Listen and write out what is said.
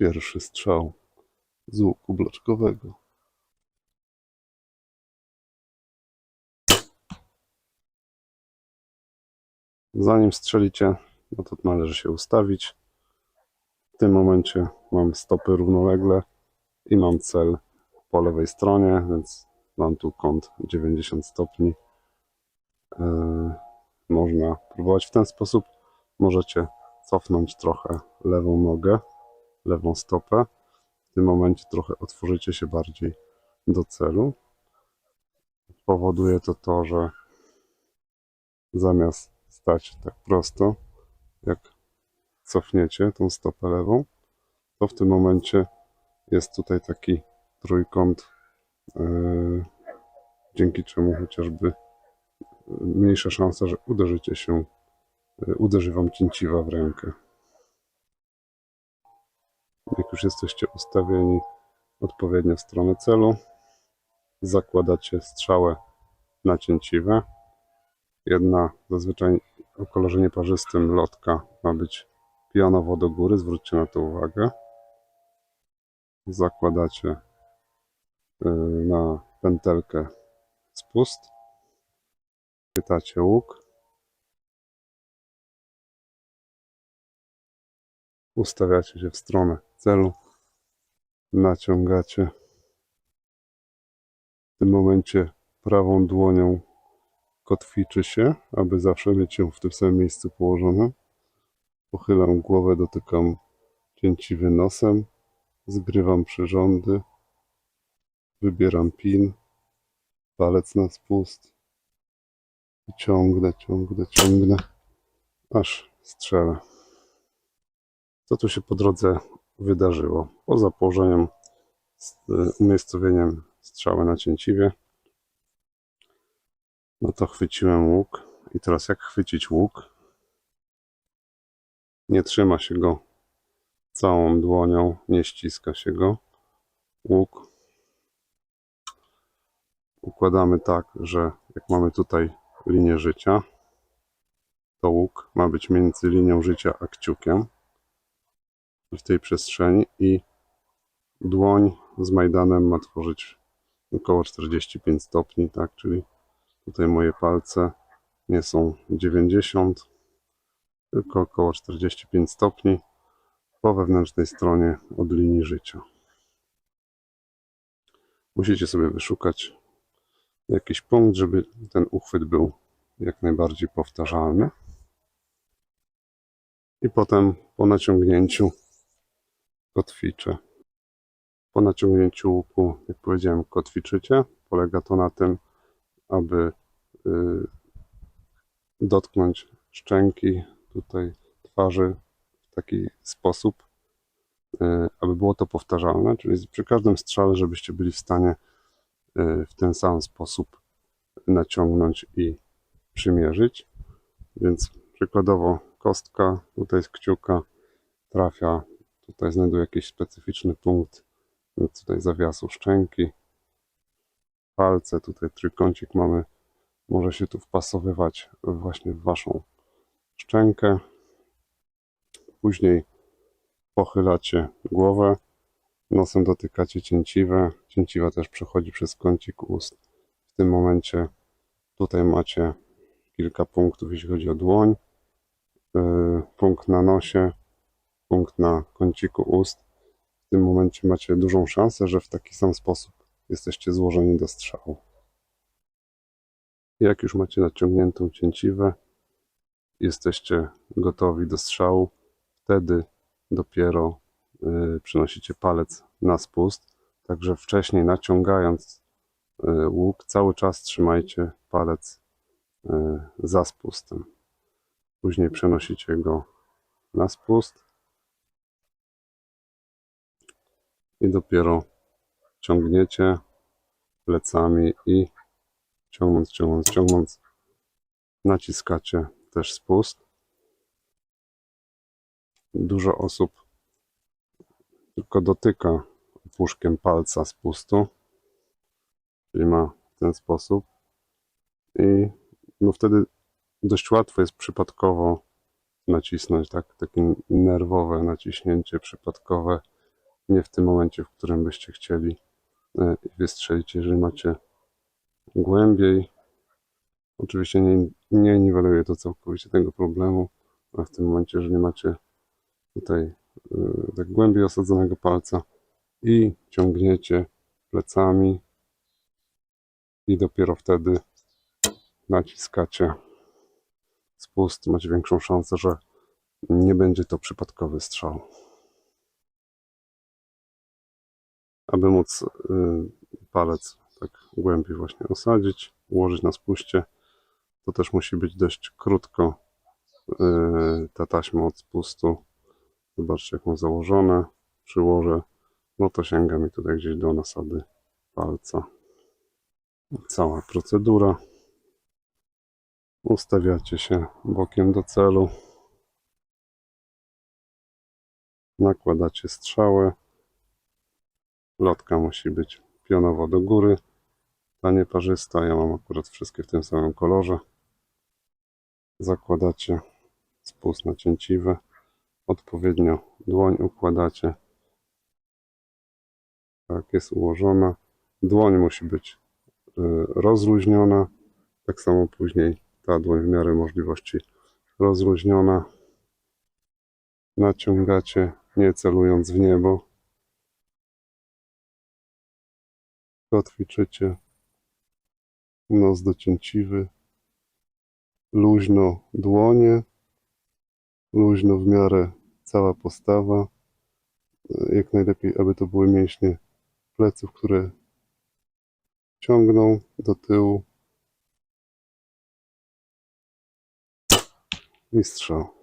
Pierwszy strzał z łuku bloczkowego. Zanim strzelicie, no to należy się ustawić. W tym momencie mam stopy równolegle i mam cel po lewej stronie, więc mam tu kąt 90 stopni. Yy, można próbować w ten sposób. Możecie cofnąć trochę lewą nogę, lewą stopę. W tym momencie trochę otworzycie się bardziej do celu. Powoduje to to, że zamiast stać tak prosto, jak cofniecie tą stopę lewą, to w tym momencie jest tutaj taki trójkąt, yy, dzięki czemu chociażby mniejsza szansa, że uderzycie się, yy, uderzy wam cięciwa w rękę. Jak już jesteście ustawieni odpowiednio w stronę celu, zakładacie strzałę na cięciwe. Jedna zazwyczaj o kolorze nieparzystym lotka ma być pionowo do góry, zwróćcie na to uwagę. Zakładacie yy, na pętelkę spust. Chwytacie łuk. Ustawiacie się w stronę celu. Naciągacie. W tym momencie prawą dłonią kotwiczy się, aby zawsze mieć ją w tym samym miejscu położoną. Pochylam głowę, dotykam cięciwy nosem, zgrywam przyrządy, wybieram pin, palec na spust i ciągnę, ciągnę, ciągnę, aż strzelę. Co tu się po drodze wydarzyło? Poza położeniem, z- umiejscowieniem strzały na cięciwie, no to chwyciłem łuk. I teraz jak chwycić łuk? Nie trzyma się go całą dłonią, nie ściska się go. Łuk układamy tak, że jak mamy tutaj linię życia, to łuk ma być między linią życia a kciukiem w tej przestrzeni i dłoń z Majdanem ma tworzyć około 45 stopni, tak, czyli Tutaj moje palce nie są 90, tylko około 45 stopni po wewnętrznej stronie od linii życia. Musicie sobie wyszukać jakiś punkt, żeby ten uchwyt był jak najbardziej powtarzalny. I potem po naciągnięciu kotwiczę. Po naciągnięciu łuku, jak powiedziałem, kotwiczycie. Polega to na tym, aby y, dotknąć szczęki tutaj twarzy w taki sposób, y, aby było to powtarzalne, czyli przy każdym strzale, żebyście byli w stanie y, w ten sam sposób naciągnąć i przymierzyć. Więc przykładowo kostka tutaj z kciuka trafia, tutaj znajduje jakiś specyficzny punkt. Tutaj zawiasu szczęki, palce, tutaj trójkącik mamy, może się tu wpasowywać właśnie w waszą szczękę. Później pochylacie głowę, nosem dotykacie cięciwe, cięciwa też przechodzi przez kącik ust. W tym momencie tutaj macie kilka punktów, jeśli chodzi o dłoń, Yy, punkt na nosie, punkt na kąciku ust. W tym momencie macie dużą szansę, że w taki sam sposób jesteście złożeni do strzału. Jak już macie naciągniętą cięciwę, jesteście gotowi do strzału, wtedy dopiero y, przenosicie palec na spust. Także wcześniej naciągając y, łuk, cały czas trzymajcie palec y, za spustem. Później przenosicie go na spust i dopiero ciągniecie plecami i ciągnąc, ciągnąc, ciągnąc, naciskacie też spust. Dużo osób tylko dotyka opuszkiem palca spustu, czyli ma w ten sposób. I no wtedy dość łatwo jest przypadkowo nacisnąć, tak, takie nerwowe naciśnięcie przypadkowe nie w tym momencie, w którym byście chcieli e, wystrzelić. Jeżeli macie głębiej, oczywiście nie, nie niweluje to całkowicie tego problemu, ale w tym momencie, jeżeli macie tutaj e, tak głębiej osadzonego palca i ciągniecie plecami i dopiero wtedy naciskacie spust, macie większą szansę, że nie będzie to przypadkowy strzał. Aby móc y, palec tak głębiej właśnie osadzić, ułożyć na spuście, to też musi być dość krótko y, ta taśma od spustu. Zobaczcie, jak mam założone. Przyłożę, no to sięga mi tutaj gdzieś do nasady palca. Cała procedura. Ustawiacie się bokiem do celu. Nakładacie strzałę. Lotka musi być pionowo do góry. Ta nieparzysta. Ja mam akurat wszystkie w tym samym kolorze. Zakładacie spust na cięciwe. Odpowiednio dłoń układacie. Tak jest ułożona. Dłoń musi być y, rozluźniona. Tak samo później ta dłoń w miarę możliwości rozluźniona. Naciągacie, nie celując w niebo. Kotwiczycie. Nos do cięciwy. Luźno dłonie. Luźno w miarę cała postawa. Jak najlepiej, aby to były mięśnie pleców, które ciągną do tyłu i strzał.